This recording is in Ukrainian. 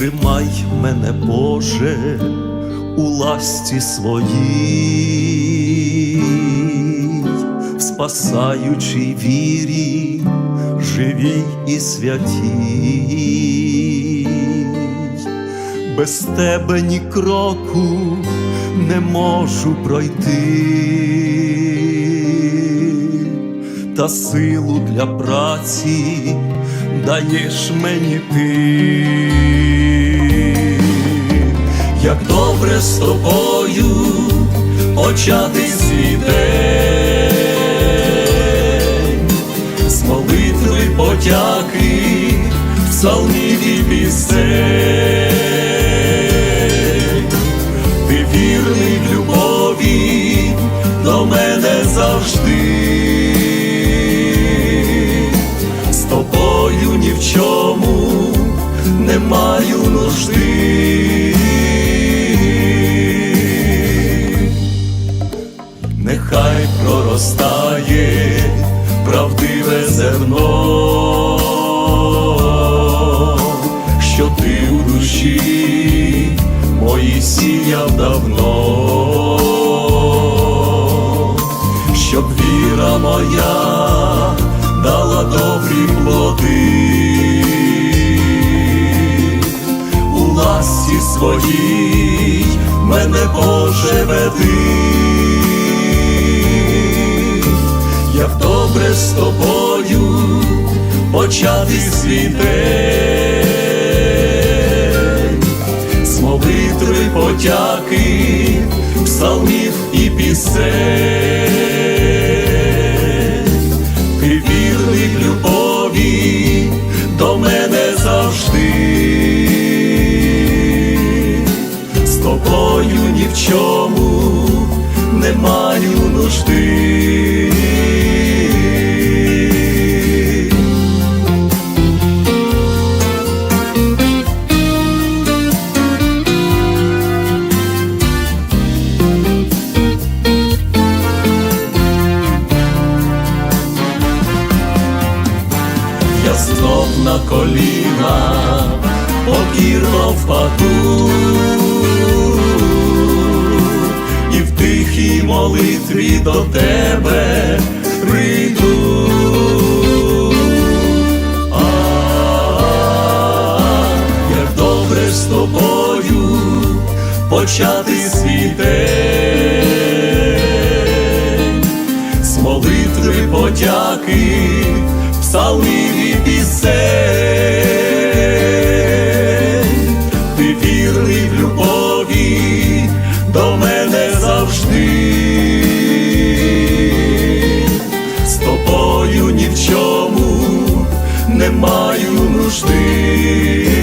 Тримай мене, Боже, у ласті своїй, в спасаючій вірі, живій і святій, без тебе ні кроку не можу пройти, та силу для праці даєш мені ти. Добре з тобою почати свій день, з молитви подяки, псалмів і пісень. Ти вірний в любові до мене завжди. З тобою ні в чому не маю нужди. Нехай проростає правдиве зерно, що ти у душі мої сіяв давно, щоб віра моя дала добрі плоди у ласі своїй мене Боже веди, як добре з тобою почати свій день, з подяки, псалмів і пісень, ти вірний в любові до мене завжди, з тобою ні в чому знов на коліна покірно впаду і в тихій молитві до тебе прийду. А, як добре з тобою почати свій день з молитви подяки, псалмів і пісень, ти вірний в любові до мене завжди, з тобою ні в чому не маю нужди.